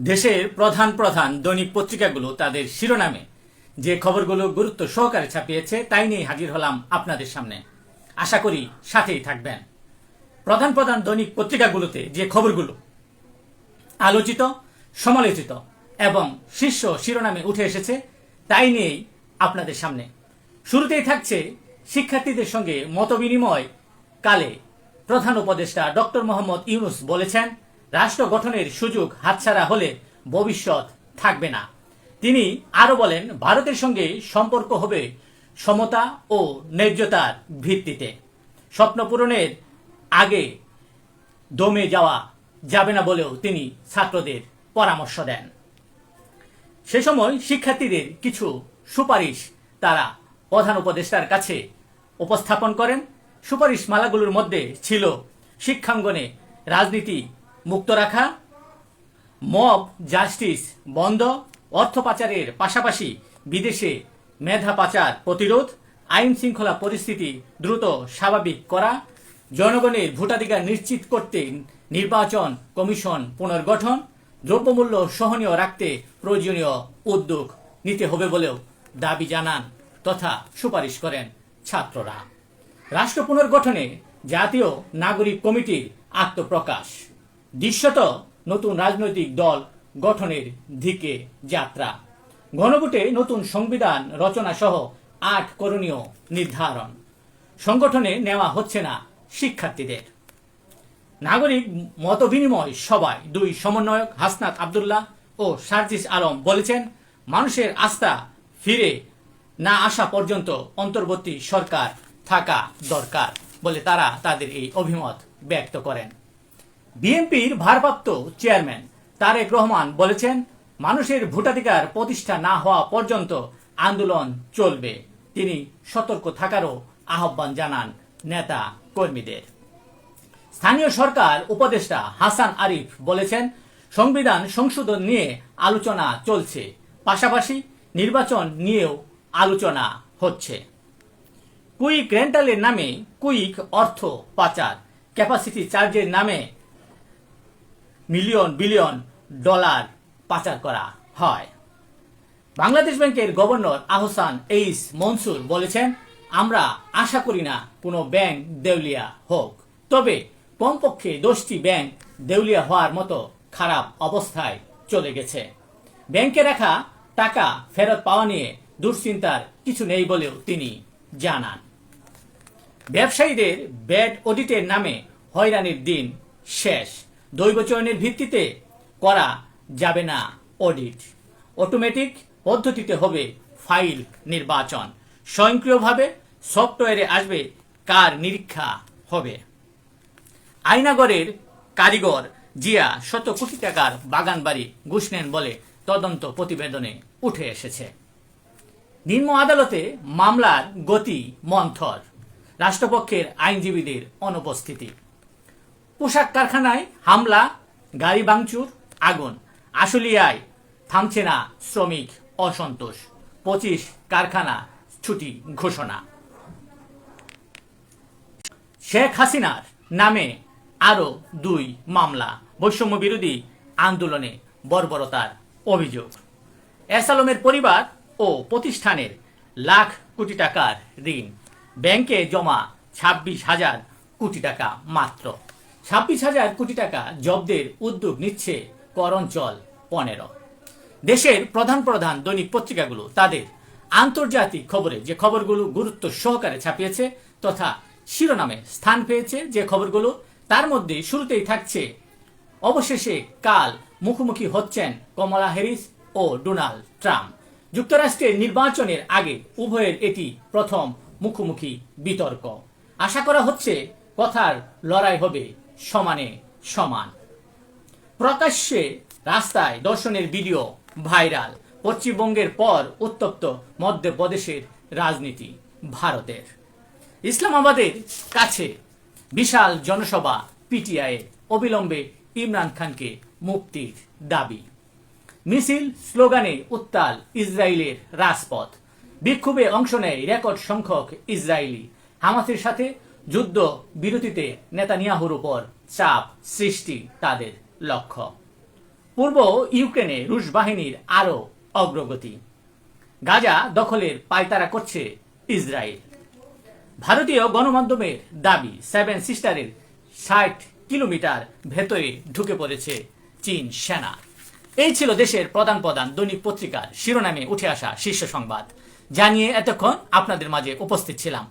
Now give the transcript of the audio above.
দেশের প্রধান প্রধান দৈনিক পত্রিকাগুলো তাদের শিরোনামে। যে খবরগুলো গুরুত্ব সহকারে ছাপিয়েছে, তাই নিয়ে হাজির হলাম আপনাদের সামনে। আশা করি সাথেই থাকবেন। প্রধান প্রধান দৈনিক পত্রিকাগুলোতে যে খবরগুলো আলোচিত, সমালোচিত এবং শীর্ষ শিরোনামে উঠে এসেছে, তাই নিয়েই আপনাদের সামনে। শুরুতেই থাকছে শিক্ষার্থীদের সঙ্গে মতবিনিময় কালে প্রধান উপদেষ্টা ডক্টর মোহাম্মদ ইউনুস বলেছেন রাষ্ট্র গঠনের সুযোগ হাতছাড়া হলে ভবিষ্যৎ থাকবে না। তিনি আরও বলেন, ভারতের সঙ্গে সম্পর্ক হবে সমতা ও ন্যায্যতার ভিত্তিতে। স্বপ্ন পূরণের আগে দমে যাওয়া যাবে না বলেও তিনি ছাত্রদের পরামর্শ দেন। সে সময় শিক্ষার্থীদের কিছু সুপারিশ তারা প্রধান উপদেষ্টার কাছে উপস্থাপন করেন। সুপারিশ মালাগুলোর মধ্যে ছিল শিক্ষাঙ্গনে রাজনীতি মুক্ত রাখা, মব, জাস্টিস, বন্ধ, অর্থ পাচারের পাশাপাশি বিদেশে মেধা পাচার প্রতিরোধ, আইন শৃঙ্খলা পরিস্থিতি দ্রুত স্বাভাবিক করা, জনগণের ভোটাধিকার নিশ্চিত করতে নির্বাচন কমিশন পুনর্গঠন, দ্রব্যমূল্য সহনীয় রাখতে প্রয়োজনীয় উদ্যোগ নিতে হবে বলেও দাবি জানান তথা সুপারিশ করেন ছাত্ররা। রাষ্ট্র পুনর্গঠনে জাতীয় নাগরিক কমিটির আত্মপ্রকাশ। দৃশ্যত নতুন রাজনৈতিক দল গঠনের দিকে যাত্রা। গণভোটে নতুন সংবিধান রচনা সহ আট করণীয় নির্ধারণ। সংগঠনে নেওয়া হচ্ছে না শিক্ষার্থীদের। নাগরিক মতবিনিময় সভায় দুই সমন্বয়ক হাসনাত আবদুল্লাহ ও সার্জিস আলম বলেছেন, মানুষের আস্থা ফিরে না আসা পর্যন্ত অন্তর্বর্তী সরকার থাকা দরকার বলে তারা তাদের এই অভিমত ব্যক্ত করেন। বিএনপির ভারপ্রাপ্ত চেয়ারম্যান তারেক রহমান বলেছেন, মানুষের ভোটাধিকার প্রতিষ্ঠা না হওয়া পর্যন্ত আন্দোলন চলবে। তিনি সতর্ক থাকারও আহ্বান জানান নেতা কর্মীদের। স্থানীয় সরকার উপদেষ্টা হাসান আরিফ বলেছেন, সংবিধান সংশোধন নিয়ে আলোচনা চলছে, পাশাপাশি নির্বাচন নিয়েও আলোচনা হচ্ছে। কুইক রেন্টালের নামে কুইক অর্থ পাচার, ক্যাপাসিটি চার্জের নামে মিলিয়ন, বিলিয়ন ডলার পাচার করা হয়। বাংলাদেশ ব্যাংকের গভর্নর আহসান এইস মনসুর বলেছেন, আমরা আশা করি না কোনো ব্যাংক দেউলিয়া হোক। তবে কমপক্ষে দশটি ব্যাংক দেউলিয়া হওয়ার মতো খারাপ অবস্থায় চলে গেছে। ব্যাংকে রাখা টাকা ফেরত পাওয়া নিয়ে দুশ্চিন্তার কিছু নেই বলেও তিনি জানান। ব্যবসায়ীদের ব্যাড অডিটের নামে হয়রানির দিন শেষ। দৈব চয়নের ভিত্তিতে করা যাবে না অডিট। অটোমেটিক পদ্ধতিতে হবে ফাইল নির্বাচন। স্বয়ংক্রিয়ভাবে সফটওয়্যারে আসবে কার নিরীক্ষা হবে। আইনাগরের কারিগর জিয়া শত কোটি টাকার বাগান বাড়ি ঘুষ নেন বলে তদন্ত প্রতিবেদনে উঠে এসেছে। নিম্ন আদালতে মামলার গতি মন্থর। রাষ্ট্রপক্ষের আইনজীবীদের অনুপস্থিতি। পোশাক কারখানায় হামলা, গাড়ি ভাঙচুর, আগুন। আশুলিয়ায় থামছে না শ্রমিক অসন্তোষ। পঁচিশ কারখানা ছুটি ঘোষণা। শেখ হাসিনার নামে আরও দুই মামলা। বৈষম্য বিরোধী আন্দোলনে বর্বরতার অভিযোগ। এসালমের পরিবার ও প্রতিষ্ঠানের লাখ কোটি টাকার ঋণ। ব্যাংকে জমা ছাব্বিশ হাজার কোটি টাকা মাত্র। ছাব্বিশ হাজার কোটি টাকা জব্দের উদ্যোগ নিচ্ছে করঞ্চল পনেরো। দেশের প্রধান প্রধান দৈনিক পত্রিকাগুলো তাদের আন্তর্জাতিক খবরে যে খবরগুলো গুরুত্ব সহকারে ছাপিয়েছে তথা শিরোনামে স্থান পেয়েছে যে খবরগুলো, তার মধ্যে শুরুতেই থাকছে, অবশেষে কাল মুখোমুখি হচ্ছেন কমলা হ্যারিস ও ডোনাল্ড ট্রাম্প। যুক্তরাষ্ট্রের নির্বাচনের আগে উভয়ের এটি প্রথম মুখোমুখি বিতর্ক। আশা করা হচ্ছে কথার লড়াই হবে সমানে সমান। প্রকাশ্যে রাস্তায় দর্শনের ভিডিও ভাইরাল। পশ্চিমবঙ্গের পর উত্তপ্ত মধ্যপ্রদেশের রাজনীতি ভারতের। ইসলামাবাদের কাছে বিশাল জনসভা পিটিআই অবিলম্বে ইমরান খানকে মুক্তির দাবি। মিছিল স্লোগানে উত্তাল ইসরায়েলের রাজপথ। বিক্ষোভে অংশ নেয় রেকর্ড সংখ্যক ইসরায়েলি হামাসের সাথে যুদ্ধ বিরতিতে নেতানিয়াহুর উপর চাপ সৃষ্টি তাদের লক্ষ্য। পূর্ব ইউক্রেনে রুশ বাহিনীর আরও অগ্রগতি। গাজা দখলের পায়তারা করছে ইসরায়েল। ভারতীয় গণমাধ্যমের দাবি, সেভেন সিস্টারের ষাট কিলোমিটার ভেতরে ঢুকে পড়েছে চীন সেনা। এই ছিল দেশের প্রধান প্রধান দৈনিক পত্রিকার শিরোনামে উঠে আসা শীর্ষ সংবাদ। জানিয়ে এতক্ষণ আপনাদের মাঝে উপস্থিত ছিলাম।